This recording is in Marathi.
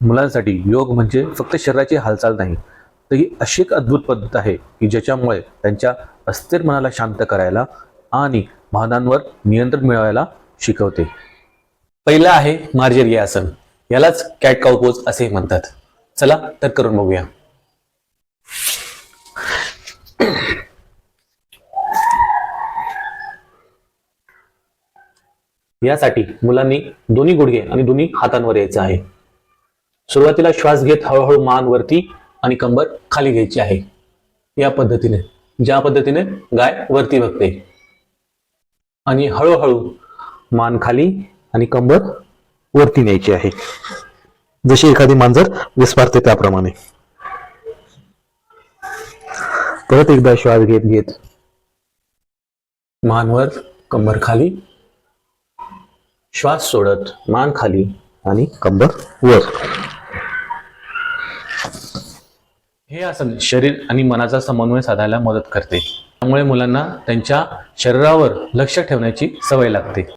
मुलांसाठी योग म्हणजे फक्त शरीराची हालचाल नाही तर ही अशी एक अद्भुत पद्धत आहे की ज्याच्यामुळे त्यांच्या अस्थिर मनाला शांत करायला आणि भावनांवर नियंत्रण मिळवायला शिकवते. पहिलं आहे मार्जरी आसन. यालाच कॅट काउपोज असे म्हणतात. चला तर करून बघूया. यासाठी मुलांनी दोन्ही गुडघे आणि दोन्ही हातांवर यायचं आहे. सुरुवातीला श्वास घेत हळूहळू मान वरती आणि कंबर खाली घ्यायची आहे. या पद्धतीने ज्या पद्धतीने गाय वरती बघते. आणि हळूहळू मान खाली आणि कंबर वरती न्यायची आहे. जशी एखादी मांजर विस्मारते त्याप्रमाणे. परत एकदा श्वास घेत घेत मानवर कंबर खाली. श्वास सोडत मान खाली आणि कंबर वर. हे आसन शरीर आणि मनाचा समन्वय साधायला मदत करते. त्यामुळे मुलांना त्यांच्या शरीरावर लक्ष ठेवण्याची सवय लागते.